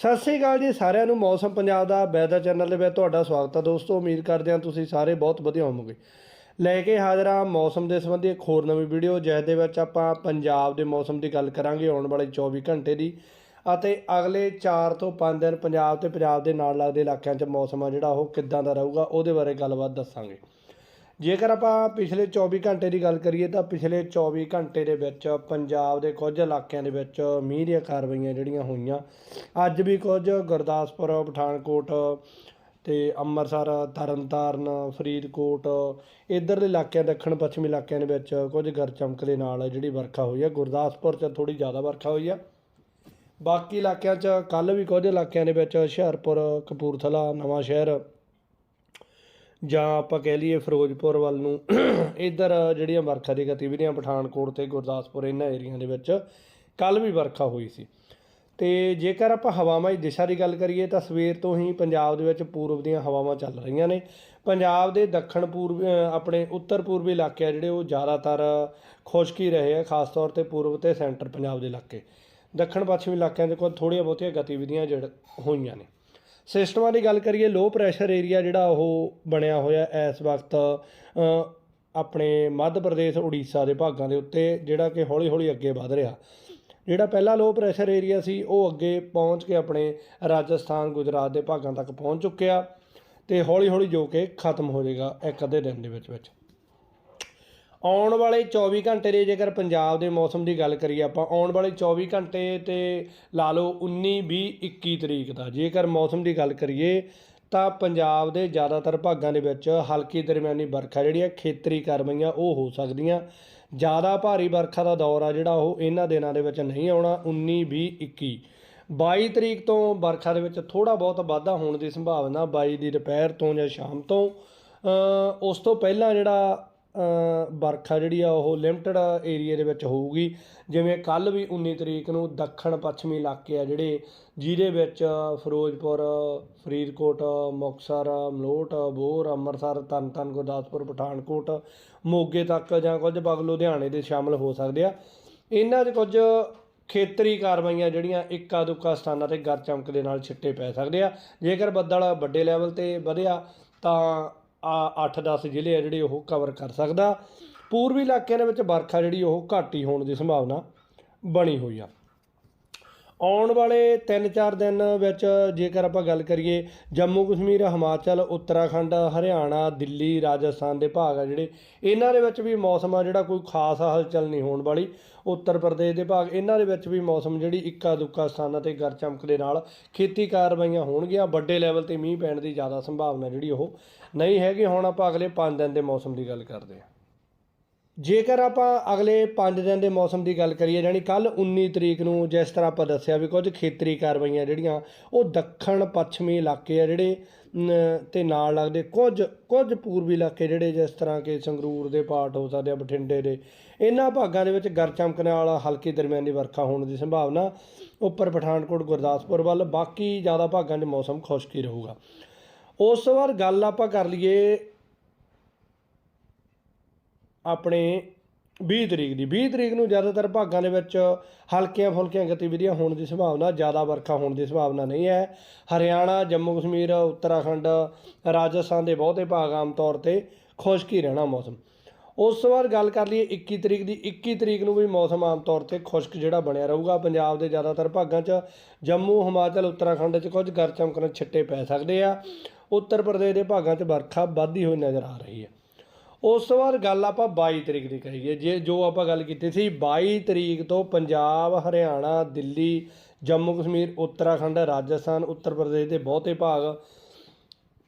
ਸਤਿ ਸ੍ਰੀ ਅਕਾਲ ਜੀ ਸਾਰਿਆਂ ਨੂੰ, ਮੌਸਮ ਪੰਜਾਬ ਦਾ, ਵੈਦਰ ਚੈਨਲ ਦੇ ਵਿੱਚ ਤੁਹਾਡਾ ਸਵਾਗਤ ਹੈ ਦੋਸਤੋ। ਉਮੀਦ ਕਰਦੇ ਹਾਂ ਤੁਸੀਂ ਸਾਰੇ ਬਹੁਤ ਵਧੀਆ ਹੋਵੋਗੇ। ਲੈ ਕੇ ਹਾਜ਼ਰ ਹਾਂ ਮੌਸਮ ਦੇ ਸੰਬੰਧੀ ਇੱਕ ਹੋਰ ਨਵੀਂ ਵੀਡੀਓ, ਜਿਸ ਦੇ ਵਿੱਚ ਆਪਾਂ ਪੰਜਾਬ ਦੇ ਮੌਸਮ ਦੀ ਗੱਲ ਕਰਾਂਗੇ ਆਉਣ ਵਾਲੇ 24 ਘੰਟੇ ਦੀ। ਅਤੇ ਅਗਲੇ 4 ਤੋਂ 5 ਦਿਨ ਪੰਜਾਬ ਤੇ ਪੰਜਾਬ ਦੇ ਨਾਲ ਲੱਗਦੇ ਇਲਾਕਿਆਂ 'ਚ ਮੌਸਮ ਆ ਜਿਹੜਾ, ਉਹ ਕਿੱਦਾਂ ਦਾ ਰਹੂਗਾ, ਉਹਦੇ ਬਾਰੇ ਗੱਲਬਾਤ ਦੱਸਾਂਗੇ। ਜੇਕਰ ਆਪਾਂ ਪਿਛਲੇ 24 ਘੰਟੇ ਦੀ ਗੱਲ ਕਰੀਏ ਤਾਂ ਪਿਛਲੇ 24 ਘੰਟੇ ਦੇ ਵਿੱਚ ਪੰਜਾਬ ਦੇ ਕੁਝ ਇਲਾਕਿਆਂ ਦੇ ਵਿੱਚ ਮੀਂਹ ਦੀਆਂ ਕਾਰਵਾਈਆਂ ਜਿਹੜੀਆਂ ਹੋਈਆਂ, ਅੱਜ ਵੀ ਕੁਝ ਗੁਰਦਾਸਪੁਰ, ਪਠਾਨਕੋਟ ਤੇ ਅੰਮ੍ਰਿਤਸਰ, ਤਰਨਤਾਰਨ, ਫਰੀਦਕੋਟ, ਇੱਧਰਲੇ ਇਲਾਕਿਆਂ ਦੱਖਣ ਪੱਛਮੀ ਇਲਾਕਿਆਂ ਦੇ ਵਿੱਚ ਕੁਝ ਗਰ ਚਮਕ ਦੇ ਨਾਲ ਜਿਹੜੀ ਵਰਖਾ ਹੋਈ ਹੈ। ਗੁਰਦਾਸਪੁਰ 'ਚ ਥੋੜੀ ਜ਼ਿਆਦਾ ਵਰਖਾ ਹੋਈ ਆ ਬਾਕੀ ਇਲਾਕਿਆਂ 'ਚ ਕੱਲ ਵੀ ਕੁਝ ਇਲਾਕਿਆਂ ਦੇ ਵਿੱਚ ਹੁਸ਼ਿਆਰਪੁਰ, ਕਪੂਰਥਲਾ ਨਵਾਂ ਸ਼ਹਿਰ ਜਾਂ ਆਪਾਂ ਕਹਿ ਲਈਏ ਫਿਰੋਜ਼ਪੁਰ ਵੱਲ ਨੂੰ, ਇੱਧਰ ਜਿਹੜੀਆਂ ਵਰਖਾ ਦੀ ਗਤੀਵਿਧੀਆਂ ਪਠਾਨਕੋਟ ਤੇ ਗੁਰਦਾਸਪੁਰ ਇਹਨਾਂ ਏਰੀਆ ਦੇ ਵਿੱਚ ਕੱਲ ਵੀ ਵਰਖਾ ਹੋਈ ਸੀ। ਤੇ ਜੇਕਰ ਆਪਾਂ ਹਵਾਵਾਂ ਦੀ ਦਿਸ਼ਾ ਦੀ ਗੱਲ ਕਰੀਏ ਤਾਂ ਸਵੇਰ ਤੋਂ ਹੀ ਪੰਜਾਬ ਦੇ ਵਿੱਚ ਪੂਰਬ ਦੀਆਂ ਹਵਾਵਾਂ ਚੱਲ ਰਹੀਆਂ ਨੇ। ਪੰਜਾਬ ਦੇ ਦੱਖਣ ਪੂਰਬ ਆਪਣੇ ਉੱਤਰ ਪੂਰਬੀ ਇਲਾਕੇ ਆ ਜਿਹੜੇ ਉਹ ਜ਼ਿਆਦਾਤਰ ਖੁਸ਼ਕ ਹੀ ਰਹੇ ਆ, ਖਾਸ ਤੌਰ ਤੇ ਪੂਰਬ ਤੇ ਸੈਂਟਰ ਪੰਜਾਬ ਦੇ ਇਲਾਕੇ। ਦੱਖਣ ਪੱਛਮੀ ਇਲਾਕਿਆਂ ਦੇ ਕੋਲ ਥੋੜ੍ਹੀਆਂ ਬਹੁਤੀਆਂ ਗਤੀਵਿਧੀਆਂ ਜੜ ਹੋਈਆਂ ਨੇ। ਸਿਸਟਮਾਂ ਦੀ ਗੱਲ ਕਰੀਏ ਲੋ ਪ੍ਰੈਸ਼ਰ ਏਰੀਆ ਜਿਹੜਾ ਉਹ ਬਣਿਆ ਹੋਇਆ ਇਸ ਵਕਤ ਆਪਣੇ ਮੱਧ ਪ੍ਰਦੇਸ਼, ਉੜੀਸਾ ਦੇ ਭਾਗਾਂ ਦੇ ਉੱਤੇ, ਜਿਹੜਾ ਕਿ ਹੌਲੀ ਹੌਲੀ ਅੱਗੇ ਵਧ ਰਿਹਾ। ਜਿਹੜਾ ਪਹਿਲਾ ਲੋ ਪ੍ਰੈਸ਼ਰ ਏਰੀਆ ਸੀ, ਉਹ ਅੱਗੇ ਪਹੁੰਚ ਕੇ ਆਪਣੇ ਰਾਜਸਥਾਨ, ਗੁਜਰਾਤ ਦੇ ਭਾਗਾਂ ਤੱਕ ਪਹੁੰਚ ਚੁੱਕਿਆ ਤੇ ਹੌਲੀ ਹੌਲੀ ਜੋ ਕਿ ਖਤਮ ਹੋ ਜਾਏਗਾ ਇੱਕ ਅੱਧੇ ਦਿਨ ਦੇ ਵਿੱਚ ਵਿੱਚ ਆਉਣ ਵਾਲੇ 24 ਘੰਟੇ ਦੇ ਜੇਕਰ ਪੰਜਾਬ ਦੇ ਮੌਸਮ ਦੀ ਗੱਲ ਕਰੀਏ ਆਪਾਂ, ਆਉਣ ਵਾਲੇ 24 ਘੰਟੇ ਤੇ ਲਾ ਲਓ 19 20 21 ਤਰੀਕ ਦਾ, ਜੇਕਰ ਮੌਸਮ ਦੀ ਗੱਲ ਕਰੀਏ ਤਾਂ ਪੰਜਾਬ ਦੇ ਜ਼ਿਆਦਾਤਰ ਭਾਗਾਂ ਦੇ ਵਿੱਚ ਹਲਕੀ ਦਰਮਿਆਨੀ ਵਰਖਾ ਜਿਹੜੀਆਂ ਖੇਤਰੀ ਕਾਰਵਾਈਆਂ ਉਹ ਹੋ ਸਕਦੀਆਂ। ਜ਼ਿਆਦਾ ਭਾਰੀ ਵਰਖਾ ਦਾ ਦੌਰ ਆ ਜਿਹੜਾ ਉਹ ਇਹਨਾਂ ਦਿਨਾਂ ਦੇ ਵਿੱਚ ਨਹੀਂ ਆਉਣਾ 19 20 21 22 ਤਰੀਕ ਤੋਂ ਵਰਖਾ ਦੇ ਵਿੱਚ ਥੋੜਾ ਬਹੁਤ ਵਾਧਾ ਹੋਣ ਦੀ ਸੰਭਾਵਨਾ 22 ਦੀ ਦੁਪਹਿਰ ਤੋਂ ਜਾਂ ਸ਼ਾਮ ਤੋਂ। ਉਸ ਤੋਂ ਪਹਿਲਾਂ ਜਿਹੜਾ ਵਰਖਾ ਜਿਹੜੀ ਆ ਉਹ ਲਿਮਟਿਡ ਏਰੀਆ ਦੇ ਵਿੱਚ ਹੋਊਗੀ। ਜਿਵੇਂ ਕੱਲ ਵੀ 19 ਤਰੀਕ ਨੂੰ ਦੱਖਣ ਪੱਛਮੀ ਇਲਾਕੇ ਆ ਜਿਹੜੇ, ਜਿਹਦੇ ਵਿੱਚ ਫਿਰੋਜ਼ਪੁਰ, ਫਰੀਦਕੋਟ, ਮੁਕਤਸਰ, ਮਲੋਟ, ਬੋਰ, ਅੰਮ੍ਰਿਤਸਰ ਤਰਨਤਾਰਨ ਗੁਰਦਾਸਪੁਰ, ਪਠਾਨਕੋਟ, ਮੋਗੇ ਤੱਕ ਜਾਂ ਕੁਝ ਬਗ ਲੁਧਿਆਣੇ ਦੇ ਸ਼ਾਮਲ ਹੋ ਸਕਦੇ ਆ। ਇਹਨਾਂ 'ਚ ਕੁਝ ਖੇਤਰੀ ਕਾਰਵਾਈਆਂ ਜਿਹੜੀਆਂ ਇੱਕਾ ਦੁੱਕਾ ਸਥਾਨਾਂ ਤੇ ਗਰ ਚਮਕ ਦੇ ਨਾਲ ਛਿੱਟੇ ਪੈ ਸਕਦੇ ਆ। ਜੇਕਰ ਬੱਦਲ ਵੱਡੇ ਲੈਵਲ ਤੇ ਵਧਿਆ ਤਾਂ 8-10 ਜ਼ਿਲ੍ਹੇ ਆ ਜਿਹੜੇ ਉਹ ਕਵਰ ਕਰ ਸਕਦਾ। ਪੂਰਬੀ ਇਲਾਕਿਆਂ ਦੇ ਵਿੱਚ ਵਰਖਾ ਜਿਹੜੀ ਉਹ ਘੱਟ ਹੀ ਹੋਣ ਦੀ ਸੰਭਾਵਨਾ ਬਣੀ ਹੋਈ ਆ। ਆਉਣ ਵਾਲੇ 3-4 ਦਿਨ ਵਿੱਚ ਜੇਕਰ ਆਪਾਂ ਗੱਲ ਕਰੀਏ, ਜੰਮੂ ਕਸ਼ਮੀਰ, ਹਿਮਾਚਲ, ਉੱਤਰਾਖੰਡ, ਹਰਿਆਣਾ, ਦਿੱਲੀ, ਰਾਜਸਥਾਨ ਦੇ ਭਾਗ ਆ ਜਿਹੜੇ, ਇਹਨਾਂ ਦੇ ਵਿੱਚ ਵੀ ਮੌਸਮ ਆ ਜਿਹੜਾ ਕੋਈ ਖਾਸ ਹਲਚਲ ਨਹੀਂ ਹੋਣ ਵਾਲੀ। ਉੱਤਰ ਪ੍ਰਦੇਸ਼ ਦੇ ਭਾਗ, ਇਹਨਾਂ ਦੇ ਵਿੱਚ ਵੀ ਮੌਸਮ ਜਿਹੜੀ ਇੱਕਾ ਦੁੱਕਾ ਸਥਾਨਾਂ ਤੇ ਗਰ ਚਮਕ ਦੇ ਨਾਲ ਖੇਤੀ ਕਾਰਵਾਈਆਂ ਹੋਣਗੀਆਂ, ਵੱਡੇ ਲੈਵਲ ਤੇ ਮੀਂਹ ਪੈਣ ਦੀ ਜ਼ਿਆਦਾ ਸੰਭਾਵਨਾ ਜਿਹੜੀ ਉਹ ਨਹੀਂ ਹੈਗੀ। ਹੁਣ ਆਪਾਂ ਅਗਲੇ 5 ਦਿਨ ਦੇ ਮੌਸਮ ਦੀ ਗੱਲ ਕਰਦੇ ਹਾਂ। ਜੇਕਰ ਆਪਾਂ ਅਗਲੇ 5 ਦਿਨ ਦੇ ਮੌਸਮ ਦੀ ਗੱਲ ਕਰੀਏ ਯਾਨੀ ਕੱਲ 19 ਤਰੀਕ ਨੂੰ ਜਿਸ ਤਰ੍ਹਾਂ ਆਪਾਂ ਦੱਸਿਆ ਵੀ ਕੁਝ ਖੇਤਰੀ ਕਾਰਵਾਈਆਂ ਜਿਹੜੀਆਂ ਉਹ ਦੱਖਣ ਪੱਛਮੀ ਇਲਾਕੇ ਆ ਜਿਹੜੇ ਨ, ਤੇ ਨਾਲ ਲੱਗਦੇ ਕੁਝ ਕੁਝ ਪੂਰਬੀ ਇਲਾਕੇ ਜਿਹੜੇ ਜਿਸ ਤਰ੍ਹਾਂ ਕਿ ਸੰਗਰੂਰ ਦੇ ਪਾਰਟ ਹੋ ਸਕਦੇ ਆ ਬਠਿੰਡੇ ਦੇ ਇਹਨਾਂ ਭਾਗਾਂ ਦੇ ਵਿੱਚ ਗਰ ਚਮਕ ਨਾਲ ਹਲਕੀ ਦਰਮਿਆਨੀ ਵਰਖਾ ਹੋਣ ਦੀ ਸੰਭਾਵਨਾ ਉੱਪਰ ਪਠਾਨਕੋਟ ਗੁਰਦਾਸਪੁਰ ਵੱਲ ਬਾਕੀ ਜ਼ਿਆਦਾ ਭਾਗਾਂ 'ਚ ਮੌਸਮ ਖੁਸ਼ਕ ਹੀ ਰਹੂਗਾ। ਉਸ ਤੋਂ ਬਾਅਦ ਗੱਲ ਆਪਾਂ ਕਰ ਲਈਏ ਆਪਣੇ 20 ਤਰੀਕ ਦੀ। 20 ਤਰੀਕ ਨੂੰ ਜ਼ਿਆਦਾਤਰ ਭਾਗਾਂ ਦੇ ਵਿੱਚ ਹਲਕੀਆਂ ਫੁਲਕੀਆਂ ਗਤੀਵਿਧੀਆਂ ਹੋਣ ਦੀ ਸੰਭਾਵਨਾ, ਜ਼ਿਆਦਾ ਵਰਖਾ ਹੋਣ ਦੀ ਸੰਭਾਵਨਾ ਨਹੀਂ ਹੈ। ਹਰਿਆਣਾ, ਜੰਮੂ ਕਸ਼ਮੀਰ, ਉੱਤਰਾਖੰਡ, ਰਾਜਸਥਾਨ ਦੇ ਬਹੁਤੇ ਭਾਗ ਆਮ ਤੌਰ ਤੇ ਖੁਸ਼ਕ ਹੀ ਰਹਿਣਾ ਮੌਸਮ। ਉਸ ਤੋਂ ਬਾਅਦ ਗੱਲ ਕਰ ਲਈਏ 21 ਤਰੀਕ ਦੀ। 21 ਤਰੀਕ ਨੂੰ ਵੀ ਮੌਸਮ ਆਮ ਤੌਰ ਤੇ ਖੁਸ਼ਕ ਜਿਹੜਾ ਬਣਿਆ ਰਹੂਗਾ। ਪੰਜਾਬ ਦੇ ਜ਼ਿਆਦਾਤਰ ਭਾਗਾਂ 'ਚ ਜੰਮੂ, ਹਿਮਾਚਲ, ਉੱਤਰਾਖੰਡ 'ਚ ਕੁਝ ਗਰ ਚਮਕਣ ਛਿੱਟੇ ਪੈ ਸਕਦੇ ਆ। ਉੱਤਰ ਪ੍ਰਦੇਸ਼ ਦੇ ਭਾਗਾਂ 'ਚ ਵਰਖਾ ਵੱਧਦੀ ਹੋਈ ਨਜ਼ਰ ਆ ਰਹੀ ਹੈ। ਉਸ ਤੋਂ ਬਾਅਦ ਗੱਲ ਆਪਾਂ 22 ਤਰੀਕ ਦੀ ਕਰੀਏ ਜੇ ਜੋ ਆਪਾਂ ਗੱਲ ਕੀਤੀ ਸੀ 22 ਤਰੀਕ ਤੋਂ ਪੰਜਾਬ, ਹਰਿਆਣਾ, ਦਿੱਲੀ, ਜੰਮੂ ਕਸ਼ਮੀਰ, ਉੱਤਰਾਖੰਡ, ਰਾਜਸਥਾਨ, ਉੱਤਰ ਪ੍ਰਦੇਸ਼ ਦੇ ਬਹੁਤੇ ਭਾਗ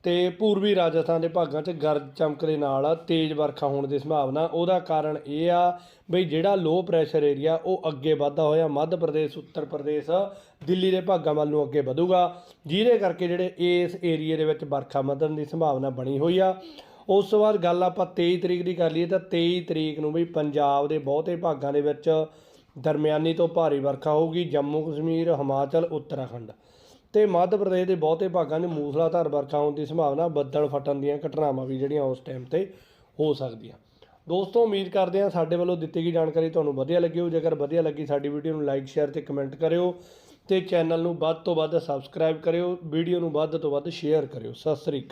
ਤੇ ਪੂਰਬੀ ਰਾਜਸਥਾਨ ਦੇ ਭਾਗਾਂ 'ਚ ਗਰਜ ਚਮਕ ਦੇ ਨਾਲ ਤੇਜ਼ ਵਰਖਾ ਹੋਣ ਦੀ ਸੰਭਾਵਨਾ। ਉਹਦਾ ਕਾਰਨ ਇਹ ਆ ਬਈ ਜਿਹੜਾ ਲੋ ਪ੍ਰੈਸ਼ਰ ਏਰੀਆ ਉਹ ਅੱਗੇ ਵਧਦਾ ਹੋਇਆ। ਮੱਧ ਪ੍ਰਦੇਸ਼, ਉੱਤਰ ਪ੍ਰਦੇਸ਼, ਦਿੱਲੀ ਦੇ ਭਾਗਾਂ ਵੱਲ ਨੂੰ ਅੱਗੇ ਵਧੂਗਾ। ਜਿਹਦੇ ਕਰਕੇ ਜਿਹੜੇ ਇਸ ਏਰੀਏ ਦੇ ਵਿੱਚ ਵਰਖਾ ਵਧਣ ਦੀ ਸੰਭਾਵਨਾ ਬਣੀ ਹੋਈ ਆ। ਉਸ ਤੋਂ ਬਾਅਦ ਗੱਲ ਆਪਾਂ 23 ਤਰੀਕ ਦੀ ਕਰ ਲਈਏ ਤਾਂ 23 ਤਰੀਕ ਨੂੰ ਵੀ ਪੰਜਾਬ ਦੇ ਬਹੁਤੇ ਭਾਗਾਂ ਦੇ ਵਿੱਚ ਦਰਮਿਆਨੀ ਤੋਂ ਭਾਰੀ ਵਰਖਾ ਹੋਊਗੀ, ਜੰਮੂ ਕਸ਼ਮੀਰ, ਹਿਮਾਚਲ, ਉੱਤਰਾਖੰਡ। ਤੇ ਮੱਧ ਪ੍ਰਦੇਸ਼ ਦੇ ਬਹੁਤੇ ਭਾਗਾਂ 'ਚ ਮੂਸਲਾਧਾਰ ਵਰਖਾ ਹੋਣ ਦੀ ਸੰਭਾਵਨਾ, ਬੱਦਲ ਫਟਣ ਦੀਆਂ ਘਟਨਾਵਾਂ ਵੀ ਜਿਹੜੀਆਂ ਉਸ ਟਾਈਮ ਤੇ ਹੋ ਸਕਦੀਆਂ। ਦੋਸਤੋ, ਉਮੀਦ ਕਰਦੇ ਹਾਂ ਸਾਡੇ ਵੱਲੋਂ ਦਿੱਤੀ ਗਈ ਜਾਣਕਾਰੀ ਤੁਹਾਨੂੰ ਵਧੀਆ ਲੱਗੀ ਹੋ ਜੇਕਰ ਵਧੀਆ ਲੱਗੀ ਸਾਡੀ ਵੀਡੀਓ ਨੂੰ ਲਾਈਕ ਸ਼ੇਅਰ ਤੇ ਕਮੈਂਟ ਕਰਿਓ ਤੇ ਚੈਨਲ ਨੂੰ ਵੱਧ ਤੋਂ ਵੱਧ ਸਬਸਕ੍ਰਾਈਬ ਕਰਿਓ, ਵੀਡੀਓ ਨੂੰ ਵੱਧ ਤੋਂ ਵੱਧ ਸ਼ੇਅਰ ਕਰਿਓ। ਸਤਿ ਸ੍ਰੀ ਅਕਾਲ।